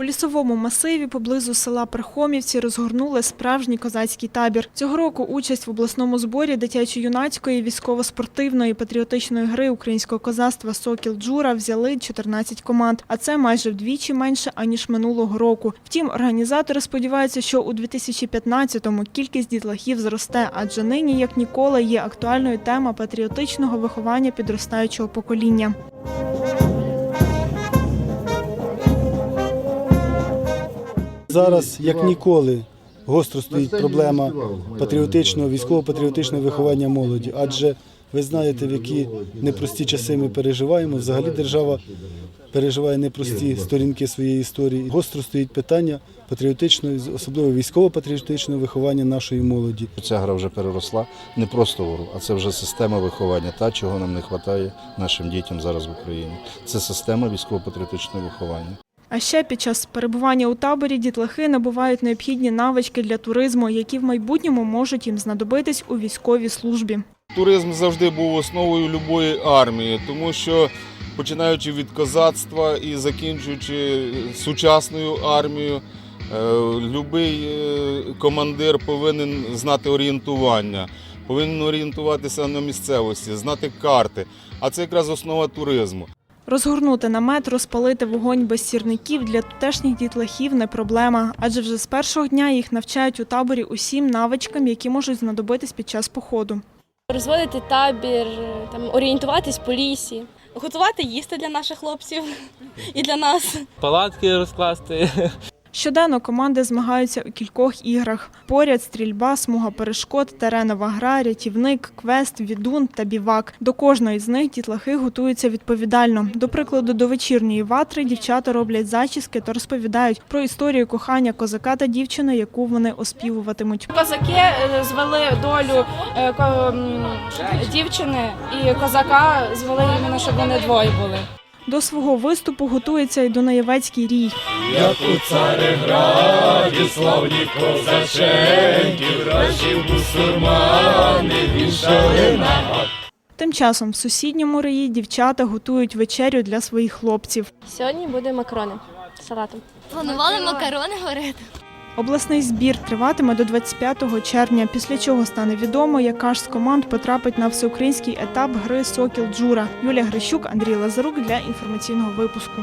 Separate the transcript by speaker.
Speaker 1: У лісовому масиві поблизу села Пархомівці розгорнули справжній козацький табір. Цього року участь в обласному зборі дитячо-юнацької військово-спортивної патріотичної гри українського козацтва Сокіл Джура взяли 14 команд, а це майже вдвічі менше аніж минулого року. Втім, організатори сподіваються, що у 2015-му кількість дітлахів зросте, адже нині, як ніколи, є актуальною тема патріотичного виховання підростаючого покоління.
Speaker 2: Зараз, як ніколи, гостро стоїть проблема патріотичного, військово-патріотичного виховання молоді. Адже ви знаєте, в які непрості часи ми переживаємо. Взагалі держава переживає непрості сторінки своєї історії. Гостро стоїть питання патріотичного, особливо військово-патріотичного виховання нашої молоді.
Speaker 3: Ця гра вже переросла не просто в гру, а це вже система виховання, та чого нам не вистачає нашим дітям зараз в Україні. Це система військово-патріотичного виховання.
Speaker 1: А ще під час перебування у таборі дітлахи набувають необхідні навички для туризму, які в майбутньому можуть їм знадобитись у військовій службі.
Speaker 4: Туризм завжди був основою любої армії, тому що починаючи від козацтва і закінчуючи сучасною армією, е, любий е, командир повинен знати орієнтування, повинен орієнтуватися на місцевості, знати карти. А це якраз основа туризму.
Speaker 1: Розгорнути намет, розпалити вогонь без сірників для тутешніх дітлахів не проблема, адже вже з першого дня їх навчають у таборі усім навичкам, які можуть знадобитись під час походу.
Speaker 5: розводити табір, там орієнтуватись по лісі, готувати їсти для наших хлопців і для нас.
Speaker 6: палатки розкласти.
Speaker 1: Щоденно команди змагаються у кількох іграх: поряд, стрільба, смуга перешкод, теренова гра, рятівник, квест, відун та бівак. До кожної з них дітлахи готуються відповідально. До прикладу, до вечірньої ватри дівчата роблять зачіски та розповідають про історію кохання козака та дівчини, яку вони оспівуватимуть.
Speaker 7: Козаки е, звели долю е, дівчини і козака звели іменно, щоб вони двоє були.
Speaker 1: До свого виступу готується й Дунаєвецький рій.
Speaker 8: Як у цареграді славні козаченьки, вражі бусурмани вішали на.
Speaker 1: Тим часом в сусідньому раї дівчата готують вечерю для своїх хлопців.
Speaker 5: Сьогодні буде макарони з салатом.
Speaker 9: Планували макарони варити.
Speaker 1: Обласний збір триватиме до 25 червня, після чого стане відомо, яка ж з команд потрапить на всеукраїнський етап гри Сокіл Джура. Юлія Грищук, Андрій Лазарук для інформаційного випуску.